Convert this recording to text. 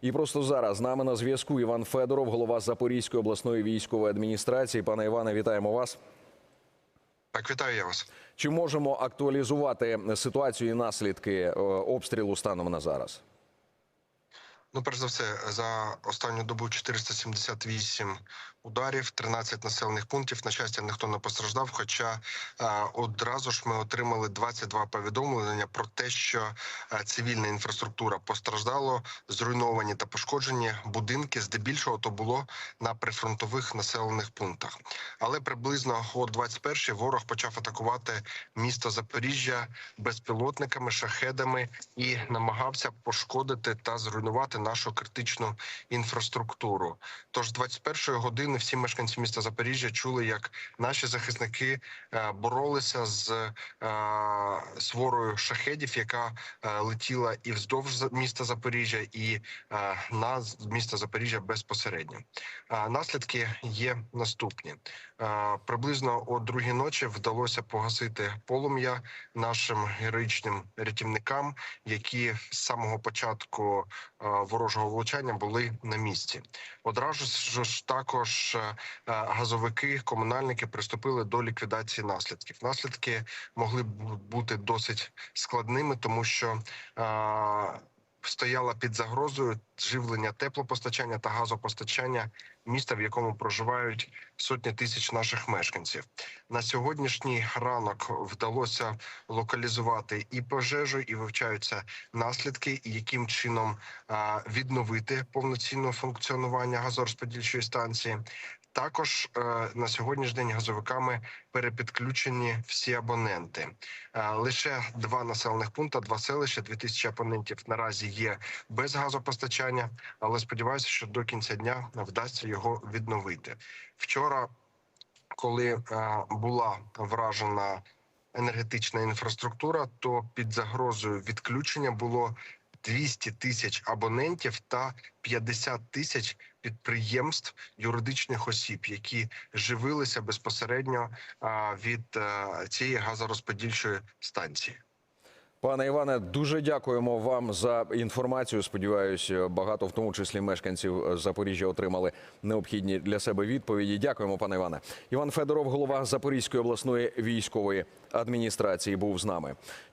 І просто зараз з нами на зв'язку Іван Федоров, голова Запорізької обласної військової адміністрації. Пане Іване, вітаємо вас. Так, вітаю я вас. Чи можемо актуалізувати ситуацію і наслідки е, обстрілу станом на зараз? Ну, перш за все, за останню добу 478 ударів, 13 населених пунктів. На щастя, ніхто не постраждав. Хоча е, одразу ж ми отримали 22 повідомлення про те, що е, цивільна інфраструктура постраждало, зруйновані та пошкоджені будинки. Здебільшого то було на прифронтових населених пунктах. Але приблизно о 21-й ворог почав атакувати місто Запоріжжя безпілотниками, шахедами і намагався пошкодити та зруйнувати нашу критичну інфраструктуру. Тож 21-ї години всі мешканці міста Запоріжжя чули, як наші захисники е, боролися з е, сворою шахедів, яка е, летіла і вздовж міста Запоріжжя, і на місто Запоріжжя безпосередньо. Наслідки є наступні. Приблизно о другій ночі вдалося погасити полум'я нашим героїчним рятівникам, які з самого початку ворожого влучання були на місці. Одразу ж також е, е, газовики, комунальники приступили до ліквідації наслідків. Наслідки могли б бути досить складними, тому що е, стояла під загрозою живлення теплопостачання та газопостачання міста, в якому проживають сотні тисяч наших мешканців. На сьогоднішній ранок вдалося локалізувати і пожежу, і вивчаються наслідки, і яким чином відновити повноцінне функціонування газорозподільчої станції. Також е, на сьогоднішній день газовиками перепідключені всі абоненти. Е, лише два населених пункти, два селища, 2000 абонентів наразі є без газопостачання, але сподіваюся, що до кінця дня вдасться його відновити. Вчора, коли е, була вражена енергетична інфраструктура, то під загрозою відключення було 200 тисяч абонентів та 50 тисяч підприємств юридичних осіб, які живилися безпосередньо від е, цієї газорозподільчої станції. Пане Іване, дуже дякуємо вам за інформацію. Сподіваюся, багато в тому числі мешканців Запоріжжя отримали необхідні для себе відповіді. Дякуємо, пане Іване. Іван Федоров, голова Запорізької обласної військової адміністрації, був з нами.